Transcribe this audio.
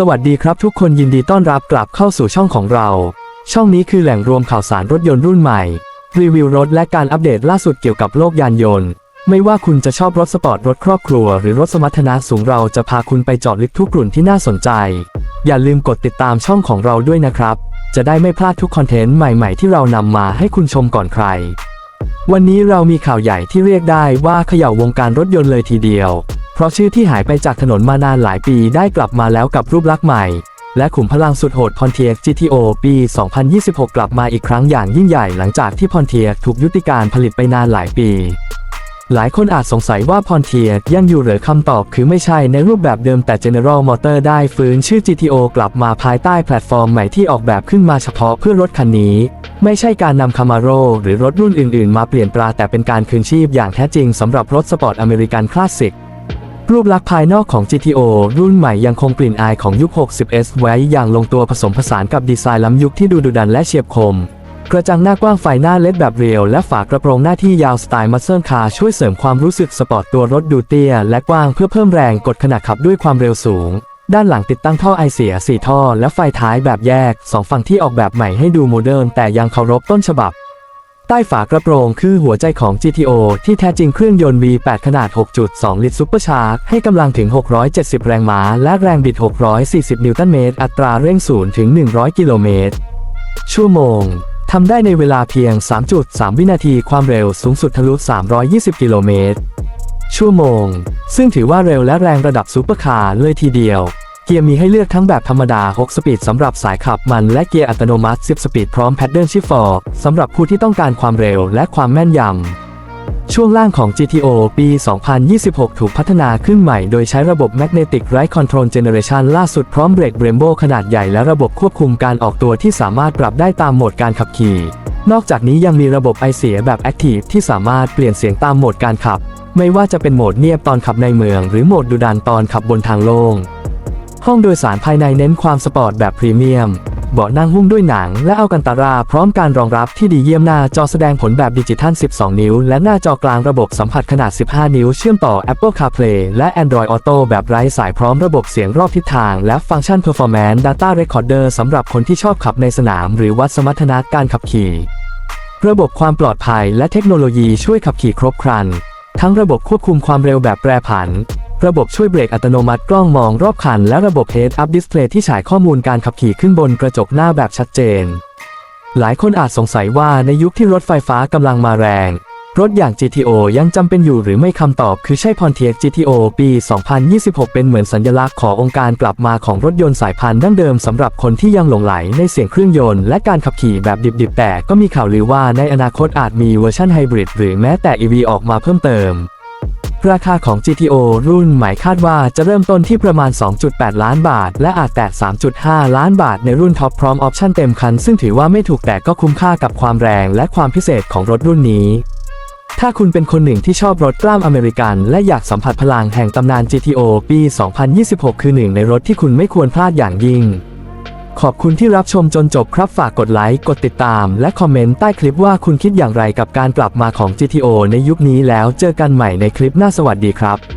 สวัสดีครับทุกคนยินดีต้อนรับกลับเข้าสู่ช่องของเรา ช่องนี้คือแหล่งรวมข่าวสารรถยนต์รุ่นใหม่ รีวิวรถและการอัปเดตล่าสุดเกี่ยวกับโลกยานยนต์ ไม่ว่าคุณจะชอบรถสปอร์ตรถครอบครัว หรือรถสมรรถนะสูงเราจะพาคุณไปเจาะลึกทุกกลุ่นที่น่าสนใจ อย่าลืมกดติดตามช่องของเราด้วยนะครับ จะได้ไม่พลาดทุกคอนเทนต์ใหม่ๆ ที่เรานำมาให้คุณชมก่อนใคร วันนี้เรามีข่าวใหญ่ที่เรียกได้ว่าเขย่าวงการรถยนต์เลยทีเดียว เพราะชื่อที่หายไปจากถนนมานานหลายปีได้กลับมาแล้วกับรูปลักษณ์ใหม่ และขุมพลังสุดโหด Pontiac GTO ปี 2026 กลับมาอีกครั้งอย่างยิ่งใหญ่หลังจากที่ Pontiac ถูกยุติการผลิตไปนานหลายปี หลายคนอาจสงสัยว่า Pontiac ยังอยู่หรือคำตอบคือไม่ใช่ในรูปแบบเดิมแต่ General Motor ได้ฟื้นชื่อ GTO กลับมาภายใต้แพลตฟอร์มใหม่ที่ออกแบบขึ้นมาเฉพาะเพื่อรถคันนี้ ไม่ใช่การนำ Camaro หรือรถรุ่นอื่น ๆ มาเปลี่ยนตราแต่เป็นการคืนชีพอย่างแท้จริงสำหรับรถสปอร์ตอเมริกันคลาสสิก รูปลักษณ์ภายนอกของ GTO รุ่นใหม่ยังคงกลิ่นอายของยุค 60S ไว้อย่างลงตัวผสมผสานกับดีไซน์ล้ำยุคที่ดูดุดันและเฉียบคม กระจังหน้ากว้างไฟหน้าเล็ดแบบเรียวและฝากระโปรงหน้าที่ยาวสไตล์มัสเซิลคาร์ช่วยเสริมความรู้สึกสปอร์ตตัวรถดูเตี้ยและกว้างเพื่อเพิ่มแรงกดขณะขับด้วยความเร็วสูง ด้านหลังติดตั้งท่อไอเสีย 4 ท่อ และไฟท้ายแบบแยก 2 ฝั่งที่ออกแบบใหม่ให้ดูโมเดิร์นแต่ยังเคารพต้นฉบับ ใต้ฝากระโปรงคือหัวใจของ GTO ที่แท้จริงเครื่องยนต์ V8 ขนาด 6.2 ลิตรซูเปอร์ชาร์จให้กำลังถึง 670 แรงม้า และแรงบิด 640 นิวตันเมตร อัตราเร่ง0ถึง 100 กิโลเมตร ชั่วโมง ทำได้ในเวลาเพียง 3.3 วินาทีความเร็วสูงสุดทะลุ 320 กิโลเมตร ชั่วโมง ซึ่งถือว่าเร็วและแรงระดับซูเปอร์คาร์เลยทีเดียว เกียร์มีให้เลือกทั้งแบบธรรมดา 6 สปีดสำหรับสายขับมันและเกียร์อัตโนมัติ 10 สปีดพร้อมแพดเดิลชิฟฟอร์สำหรับผู้ที่ต้องการความเร็วและความแม่นยำ ช่วงล่างของ GTO ปี 2026 ถูกพัฒนาขึ้นใหม่โดยใช้ระบบ Magnetic Ride Control Generation ล่าสุดพร้อมเบรก Brembo ขนาดใหญ่และระบบควบคุมการออกตัวที่สามารถปรับได้ตามโหมดการขับขี่ นอกจากนี้ยังมีระบบไอเสียแบบ Active ที่สามารถเปลี่ยนเสียงตามโหมดการขับ ไม่ว่าจะเป็นโหมดเงียบตอนขับในเมือง หรือโหมดดุดันตอนขับบนทางโล่ง ห้องโดยสารภายในเน้นความสปอร์ตแบบพรีเมียม เบาะนั่งหุ้มด้วยหนัง และเอากันตาราพร้อมการรองรับที่ดีเยี่ยมหน้าจอแสดงผลแบบดิจิทัล 12 นิ้ว และหน้าจอกลางระบบสัมผัสขนาด 15 นิ้ว เชื่อมต่อ Apple CarPlay และ Android Auto แบบไร้สายพร้อมระบบเสียงรอบทิศทาง และฟังก์ชัน Performance Data Recorder สำหรับคนที่ชอบขับในสนาม หรือวัดสมรรถนะการขับขี่ ระบบความปลอดภัยและเทคโนโลยีช่วยขับขี่ครบครัน ทั้งระบบควบคุมความเร็วแบบแปรผัน ระบบช่วยเบรกอัตโนมัติกล้องมองรอบคัน และระบบ Head Up Display ที่ฉายข้อมูลการขับขี่ขึ้นบนกระจกหน้าแบบชัดเจน หลายคนอาจสงสัยว่าในยุคที่รถไฟฟ้ากำลังมาแรง รถอย่าง GTO ยังจำเป็นอยู่หรือไม่คำตอบคือใช่ Pontiac GTO ปี 2026 เป็นเหมือนสัญลักษณ์ขององค์การกลับมาของรถยนต์สายพันธุ์ดั้งเดิมสำหรับคนที่ยังหลงไหลในเสียงเครื่องยนต์และการขับขี่แบบดิบๆ แต่ก็มีข่าวลือว่าในอนาคตอาจมีเวอร์ชันไฮบริดหรือแม้แต่ EV ออกมาเพิ่มเติม ราคาของ GTO รุ่นใหม่คาดว่าจะเริ่มต้นที่ประมาณ 2.8 ล้านบาท และอาจแตะ 3.5 ล้านบาทในรุ่นท็อปพร้อมออปชั่นเต็มคัน ซึ่งถือว่าไม่ถูกแต่ก็คุ้มค่ากับความแรงและความพิเศษของรถรุ่นนี้ ถ้าคุณเป็นคนหนึ่งที่ชอบรถกล้ามอเมริกัน และอยากสัมผัสพลังแห่งตำนาน GTO ปี 2026 คือหนึ่งในรถที่คุณไม่ควรพลาดอย่างยิ่ง ขอบคุณที่รับชมจนจบครับฝากกดไลค์ กดติดตาม และคอมเมนต์ใต้คลิปว่าคุณคิดอย่างไรกับการกลับมาของ GTO ในยุคนี้แล้วเจอกันใหม่ในคลิปหน้าสวัสดีครับ